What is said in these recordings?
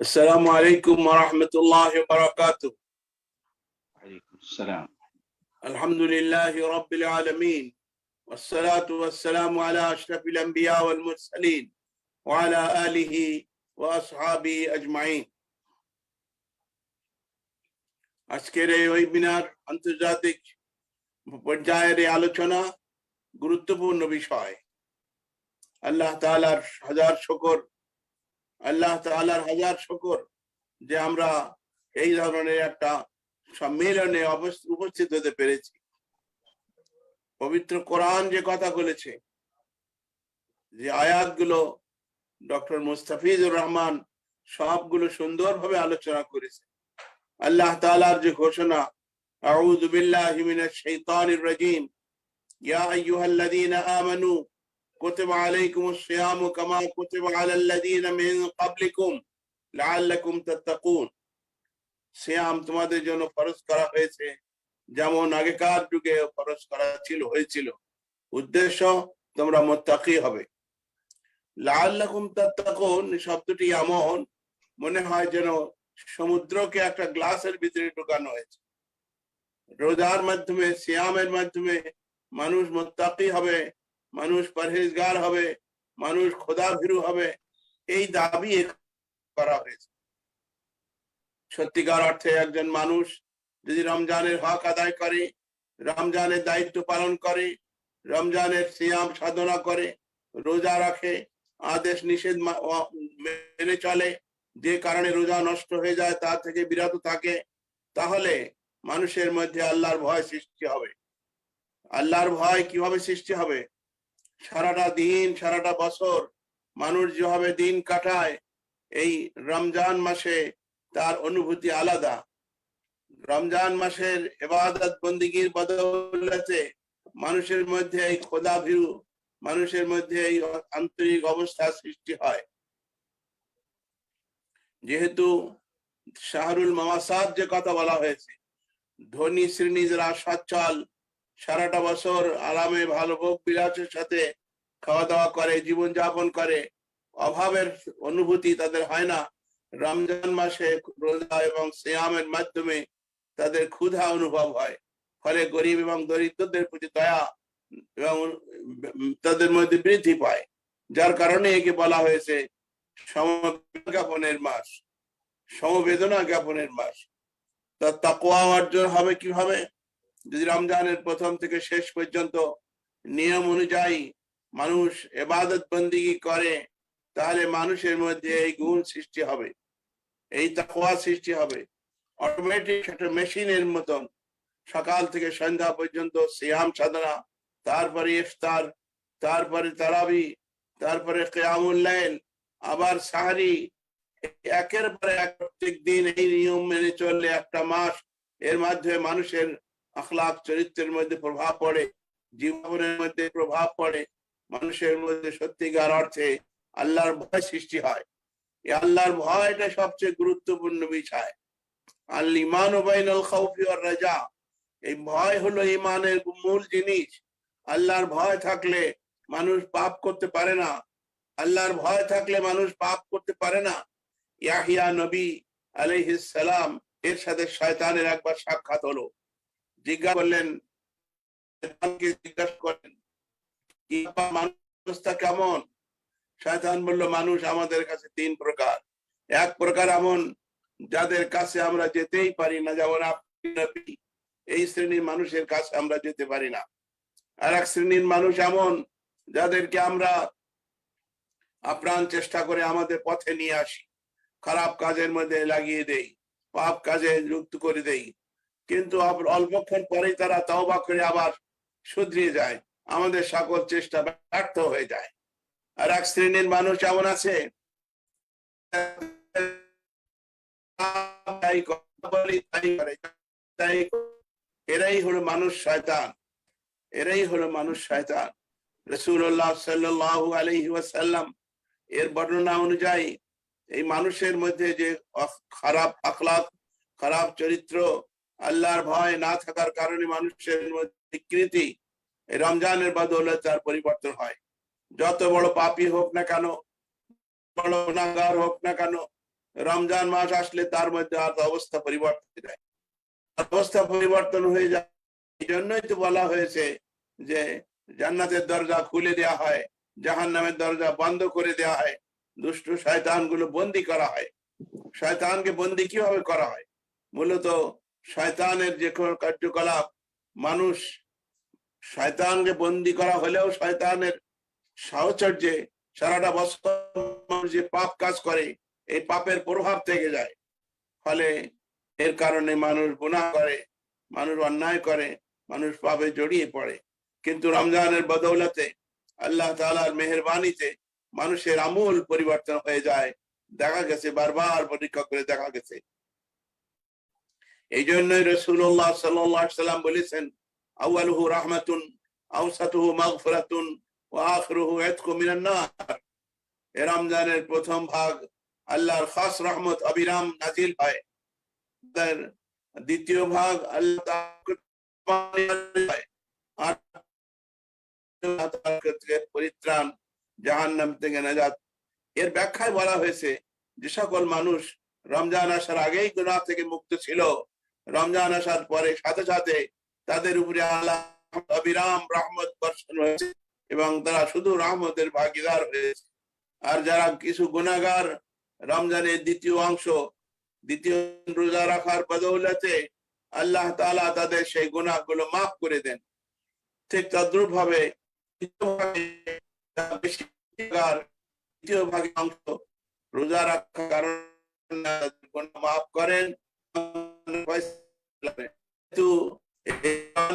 السلام عليكم ورحمة الله وبركاته عليكم السلام الحمد لله رب العالمين والصلاة والسلام على أشرف الأنبياء والمرسلين وعلى آله وأصحابه أجمعين আজকের এই ওয়েবিনার আন্তর্জাতিক পর্যায়ের এই আলোচনা গুরুত্বপূর্ণ বিষয় আল্লাহ তাআলার হাজার শকর আল্লাহ তাআলার হাজার শকর যে আমরা এই ধরনের একটা সম্মেলনে উপস্থিত হতে পেরেছি। পবিত্র কোরআন যে কথা বলেছে, যে আয়াতগুলো ডক্টর মুস্তাফিজুর রহমান সবগুলো সুন্দরভাবে আলোচনা করেছে। আল্লাহ তাআলার যে ঘোষণা, আউযু বিল্লাহি মিনাশ শাইতানির রাজীম, ইয়া আইয়ুহাল্লাযীনা আমানু কুতিবা আলাল লাযীনা মিন ক্বাবলিকুম লাআল্লাকুম তাত্তাকুন সিয়াম তোমাদের জন্য ফরজ করা হয়েছে। যেমন আগেকার যুগে ফরজ করা ছিল, হয়েছিল। উদ্দেশ্য, তোমরা মোত্তাকি হবে। লাআল্লাকুম তাত্তাকুন, শব্দটি এমন, মনে হয় যেন সমুদ্রকে একটা গ্লাসের ভিতরে ঢুকানো হয়েছে। রোজার মাধ্যমে, সিয়ামের মাধ্যমে মানুষ মোত্তাকি হবে। মানুষ পরহেজগার হবে, মানুষ খোদা ভীরু হবে। এই দাবি করা হয়েছে। সত্যিকার অর্থে একজন মানুষ যদি রমজানের হক আদায় করে, রমজানের দায়িত্ব পালন করে, রমজানের সিয়াম সাধনা করে, রোজা রাখে, আদেশ নিষেধ মেনে চলে, যে কারণে রোজা নষ্ট হয়ে যায়, তার থেকে বিরত থাকে, তাহলে মানুষের মধ্যে আল্লাহর ভয় সৃষ্টি হবে। আল্লাহর ভয় কীভাবে সৃষ্টি হবে? সারাটা দিন, সারাটা বছর মানুষ যেভাবে দিন কাটায়, এই রমজান মাসে তার অনুভূতি আলাদা। রমজান মাসের এবাদত বন্দিগির বদৌলতে মানুষের মধ্যে এই খোদা ভীরু মানুষের মধ্যে এই আন্তরিক অবস্থা সৃষ্টি হয়। যেহেতু শাহরুল মামাসাদ যে কথা বলা হয়েছে, ধনী শ্রেণি যারা সচ্ছল, সারাটা বছর আরামে ভালো ভোগ বিলাসের সাথে খাওয়া দাওয়া করে জীবন যাপন করে, অভাবের অনুভূতি তাদের হয় না। রমজান মাসে রোজা এবং সিয়ামের মাধ্যমে তাদের ক্ষুধা অনুভব হয়। ফলে গরিব এবং দরিদ্রদের প্রতি দয়া এবং তাদের মধ্যে বৃদ্ধি পায়। যার কারণে একে বলা হয়েছে সমবেদনা জ্ঞাপনের মাস। সমবেদনা জ্ঞাপনের মাস। তা তাকোয়া অর্জন হবে কীভাবে? যদি রমজানের প্রথম থেকে শেষ পর্যন্ত নিয়ম অনুযায়ী মানুষ এবাদত বন্দিগি করে, তাহলে মানুষের মধ্যে এই গুণ সৃষ্টি হবে, এই তাকওয়া সৃষ্টি হবে। অটোমেটিক একটা মেশিনের মতন সকাল থেকে সন্ধ্যা পর্যন্ত সিয়াম সাধনা, তারপরে ইফতার, তারপরে তারাবি, তারপরে কেয়ামুল্লাইল আবার সাহারি, একের পর এক প্রত্যেক দিন এই নিয়ম মেনে চললে একটা মাস এর মাধ্যমে মানুষের আখলাক চরিত্রের মধ্যে প্রভাব পড়ে, জীবনের মধ্যে প্রভাব পড়ে। মানুষের মধ্যে সত্যিকার অর্থে আল্লাহর ভয় সৃষ্টি হয়। এই আল্লাহর ভয়টা সবচেয়ে গুরুত্বপূর্ণ বিষয়। আল ইমান রাজা। এই ভয় হলো ইমানের মূল জিনিস। আল্লাহর ভয় থাকলে মানুষ পাপ করতে পারে না। আল্লাহর ভয় থাকলে মানুষ পাপ করতে পারে না। ইয়াহিয়া নবী সালাম এর সাথে শয়তানের একবার সাক্ষাৎ হলো। জিজ্ঞাসা করলেন জিজ্ঞাসা করলেন মানুষটা কেমন? শয়তান বলল, মানুষ আমাদের কাছে তিন প্রকার। এক প্রকার এমন, যাদের কাছে আমরা যেতেই পারি না, যেমন এই শ্রেণির মানুষের কাছে আমরা যেতে পারি না। আর এক শ্রেণির মানুষ এমন, যাদেরকে আমরা আপ্রাণ চেষ্টা করে আমাদের পথে নিয়ে আসি। খারাপ কাজের মধ্যে লাগিয়ে দেই, পাপ কাজে যুক্ত করে দেই। কিন্তু অল্পক্ষণ পরেই তারা তওবা করে আবার শুধরিয়ে যায়। আমাদের সকল চেষ্টা ব্যর্থ হয়ে যায়। আর এক শ্রেণির মানুষ এমন আছে। এরাই হলো মানুষ শয়তান। এরাই হলো মানুষ শয়তান। রসুল্লাহ সাল্লাল্লাহু আলাইহি ওয়াসাল্লাম, এর বর্ণনা অনুযায়ী এই মানুষের মধ্যে যে খারাপ আখলাক খারাপ চরিত্র, আল্লাহর ভয় না থাকার কারণে মানুষের মধ্যে বিকৃতি এই রমজানের বদৌলতে তার পরিবর্তন হয়। যত বড় পাপী হোক না কেন, বড় হোক না কেন, রমজান মাস আসলে তার মধ্যে আর অবস্থা পরিবর্তন যায় অবস্থা পরিবর্তন হয়ে যায়, এই জন্যই তো বলা হয়েছে যে জান্নাতের দরজা খুলে দেওয়া হয় জাহান নামের দরজা বন্ধ করে দেওয়া হয়, দুষ্ট শয়তানগুলো বন্দি করা হয়। শয়তানকে বন্দি কীভাবে করা হয়? মূলত শয়তানের যে কোনো কার্যকলাপ, মানুষ শয়তানকে বন্দি করা হলেও শয়তানের সাহচর্যে সারাটা বছর যে পাপ কাজ করে, এই পাপের প্রভাব থেকে যায়। ফলে এর কারণে মানুষ গুনাহ করে, মানুষ অন্যায় করে, মানুষ পাপে জড়িয়ে পড়ে। কিন্তু রমজানের বদৌলতে আল্লাহ তালার মেহরবানিতে মানুষের আমূল পরিবর্তন হয়ে যায়। দেখা গেছে, বারবার পরীক্ষা করে দেখা গেছে। এই জন্যই রসুল্লাহ সাল্লাম বলেছেন আউয়ালুহু রাহমাতুন আউসাতুহু মাগফিরাতুন, ওয়া আখিরুহু ইতকু মিনান নার। এ রমজানের প্রথম ভাগ আল্লাহর খাস রহমত, অবিরাম নাজিল হয়। তার দ্বিতীয় ভাগ আল্লাহ আর পরিত্রাণ, জাহান্নাম থেকে নাজাত। এর ব্যাখ্যায় বলা হয়েছে যে সকল মানুষ রমজান আসার আগেই গুনাহ থেকে মুক্ত ছিল। রমজান আসার পরে সাথে সাথে তাদের উপরে আল্লাহ অবিরাম রহমত বর্ষণ হয়েছে এবং তারা শুধু রহমতের ভাগিদার হয়েছে। আর যারা কিছু গুণাগার রমজানের দ্বিতীয় অংশ, দ্বিতীয় রোজা রাখার বদৌলতে আল্লাহ তাআলা তাদের সেই গুনাহগুলো মাফ করে দেন। ঠিক তদ্রুপ ভাবে দ্বিতীয় ভাগে অংশ রোজা রাখার কারণে মাফ করেন।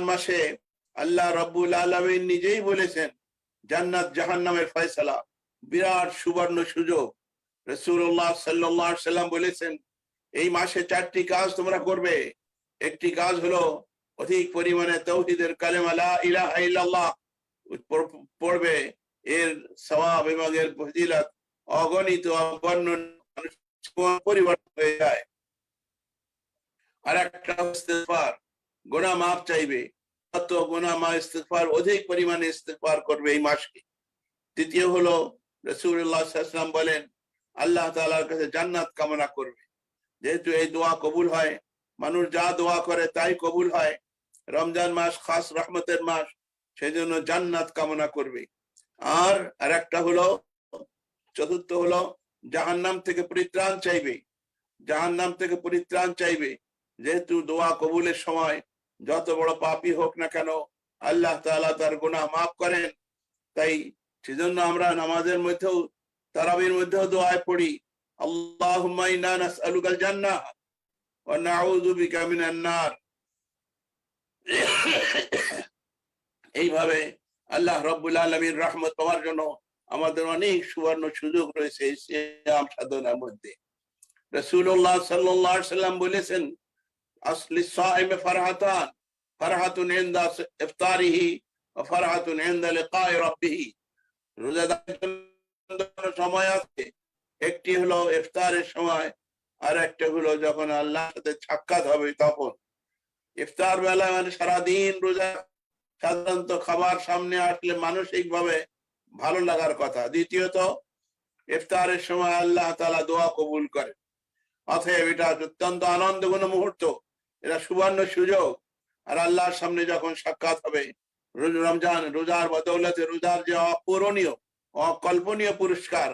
মাসে আল্লাহ রব্বুল আলমিন নিজেই বলেছেন, জান্নাত জাহান্নামের ফয়সালা। বিরাট সুবর্ণ সুযোগ। রসুল্লাহ সাল্লাহ সাল্লাম বলেছেন, এই মাসে চারটি কাজ তোমরা করবে। একটি কাজ হলো অধিক পরিমাণে তৌহিদের কালেমা ইলাহা ইল্লাল্লাহ পড়বে। এর সওয়াব এবং এর ফজিলত অগণিত পরিবর্তন হয়ে যায়। আর একটা গুনাহ মাফ চাইবে, তত গুনাহ মা ইস্তেগফার অধিক পরিমাণে ইস্তেগফার করবে এই মাসকে। তৃতীয় হলো সাল্লাল্লাহু বলেন, আল্লাহ তালার কাছে জান্নাত কামনা করবে। যেহেতু এই দোয়া কবুল হয়, মানুষ যা দোয়া করে তাই কবুল হয়। রমজান মাস খাস রহমতের মাস সেই জন্য জান্নাত কামনা করবে। আর আর একটা হলো, চতুর্থ হলো, জাহান্নাম থেকে পরিত্রাণ চাইবে। জাহান্নাম থেকে পরিত্রাণ চাইবে। যেহেতু দোয়া কবুলের সময় যত বড় পাপী হোক না কেন, আল্লাহ তাআলা তার গুনাহ মাফ করেন। তাই সেজন্য আমরা নামাজের মধ্যেও, তারাবির মধ্যেও দোয়ায় পড়ি নার। এইভাবে আল্লাহ রব্বুল রহমত পাওয়ার জন্য আমাদের অনেক সুবর্ণ সুযোগ রয়েছে বলেছেন আসলি সাইমে ফারহাতান ফারহাতুন জন্য সময় আছে। একটি হলো ইফতারের সময় আর একটা হলো যখন আল্লাহর সাথে সাক্ষাৎ হবে তখন। ইফতার বেলা মানে সারাদিন রোজা, সাধারণত খাবার সামনে আসলে মানসিক ভাবে ভালো লাগার কথা। দ্বিতীয়ত, ইফতারের সময় আল্লাহ তাআলা দোয়া কবুল করে অতএব এটা অত্যন্ত আনন্দঘন মুহূর্ত। এটা সুবর্ণ সুযোগ। আর আল্লাহর সামনে যখন সাক্ষাৎ হবে রমজান, রোজার বদৌলতে রোজার যে অপূরণীয়, অকল্পনীয় পুরস্কার,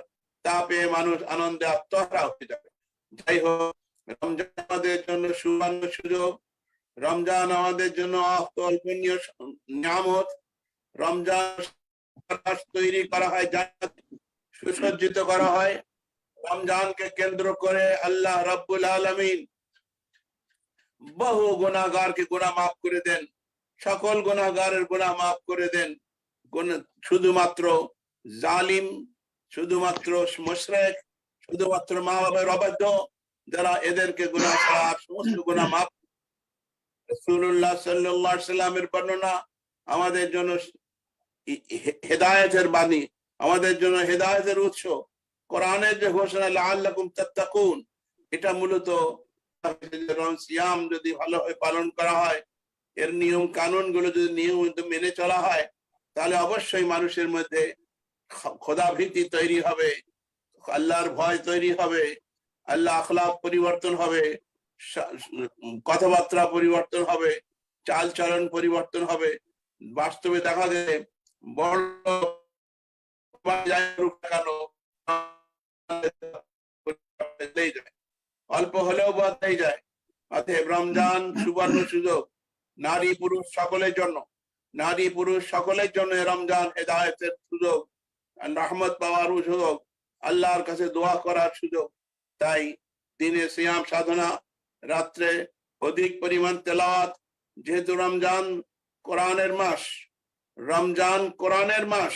তা পেয়ে মানুষ আনন্দে আত্মহারা হয়ে যাবে। যাই হোক, রমজান আমাদের জন্য সুবর্ণ সুযোগ। রমজান আমাদের জন্য অকল্পনীয় নিয়ামত। রমজান তৈরি করা হয় সুসজ্জিত করা হয়। রমজানকে কেন্দ্র করে আল্লাহ রাব্বুল আলামিন বহু গুনাহগারকে গুনাহ মাফ করে দেন। সকল গুনাহগারের গুনাহ মাফ করে দেন। শুধুমাত্র জালিম, শুধুমাত্র মুশরিক, শুধুমাত্র মা বাবার অবাধ্য, যারা এদেরকে গুনাহ ছাড়া সমস্ত গুনাহ মাফ রাসূলুল্লাহ সাল্লাল্লাহু আলাইহি সাল্লামের বর্ণনা আমাদের জন্য হেদায়েতের বাণী, আমাদের জন্য হেদায়েতের উৎস। কোরআনের যে ঘোষণা তাত্তাকুন, এটা মূলত সিয়াম যদি ভালোভাবে পালন করা হয়, এর নিয়ম কানুনগুলো যদি নিয়মিত মেনে চলা হয়, তাহলে অবশ্যই মানুষের মধ্যে খ- খোদা ভীতি তৈরি হবে, আল্লাহর ভয় তৈরি হবে আল্লাহ আখলাক পরিবর্তন হবে কথাবার্তা পরিবর্তন হবে চাল চলন পরিবর্তন হবে বাস্তবে দেখা যায়, বড় যায়। অল্প হলেও বদলেই যায়। অতএব রমজান সুবর্ণ সুযোগ। নারী পুরুষ সকলের জন্য। নারী পুরুষ সকলের জন্য রমজান হেদায়তের সুযোগ রহমত পাওয়ার সুযোগ, আল্লাহর কাছে দোয়া করার সুযোগ। তাই দিনে সিয়াম সাধনা, রাত্রে অধিক পরিমাণ তেলাওয়াত। যেহেতু রমজান কোরআনের মাস, রমজান কোরআনের মাস,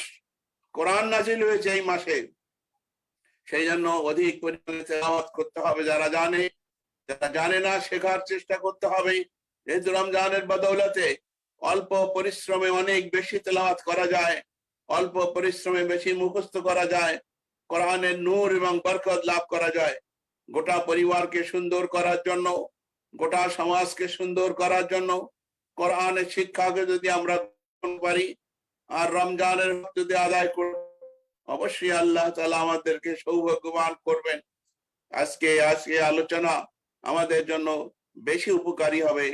কোরআন নাজিল হয়েছে এই মাসে। সেই জন্য অধিক পরিমাণে তেলাওয়াত করতে হবে যারা জানে যারা জানে না শেখার চেষ্টা করতে হবে। যেহেতু রমজানের বদৌলতে অল্প পরিশ্রমে অনেক বেশি তেলাওয়াত করা যায়, অল্প পরিশ্রমে বেশি মুখস্থ করা যায়, কোরআনের নূর এবং বরকত লাভ করা যায়। গোটা পরিবারকে সুন্দর করার জন্য, গোটা সমাজকে সুন্দর করার জন্য কোরআনের শিক্ষাকে যদি আমরা পারি আর রমজানের যদি আদায় করি অবশ্যই আল্লাহ তালা আমাদেরকে সৌভাগ্যবান করবেন। আজকে আজকে আলোচনা আমাদের জন্য বেশি উপকারী হবে।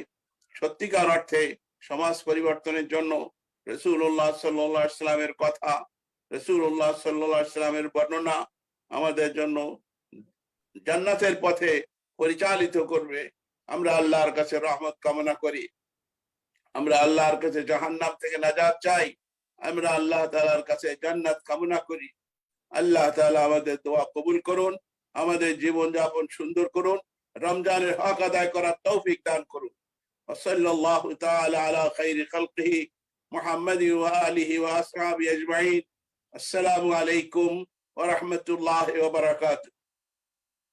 সত্যিকার অর্থে সমাজ পরিবর্তনের জন্য রসুল্লাহ সাল্লাহ ইসলামের কথা রসুল্লাহ সাল্লাহ ইসলামের বর্ণনা আমাদের জন্য জান্নাতের পথে পরিচালিত করবে। আমরা আল্লাহর কাছে রহমত কামনা করি। আমরা আল্লাহর কাছে জাহান্নাম থেকে নাজাত চাই। আমরা আল্লাহ তালার কাছে জান্নাত কামনা করি। আল্লাহ তালা আমাদের দোয়া কবুল করুন, আমাদের জীবন যাপন সুন্দর করুন, রমজানের হক আদায় করার তৌফিক দান করুন। ওসল্লাহ তাআলা আলা খাইরি খালকিহি মুহাম্মদ ওয়া আলিহি আজমাইন। আসসালামু আলাইকুম ওয়া রাহমাতুল্লাহি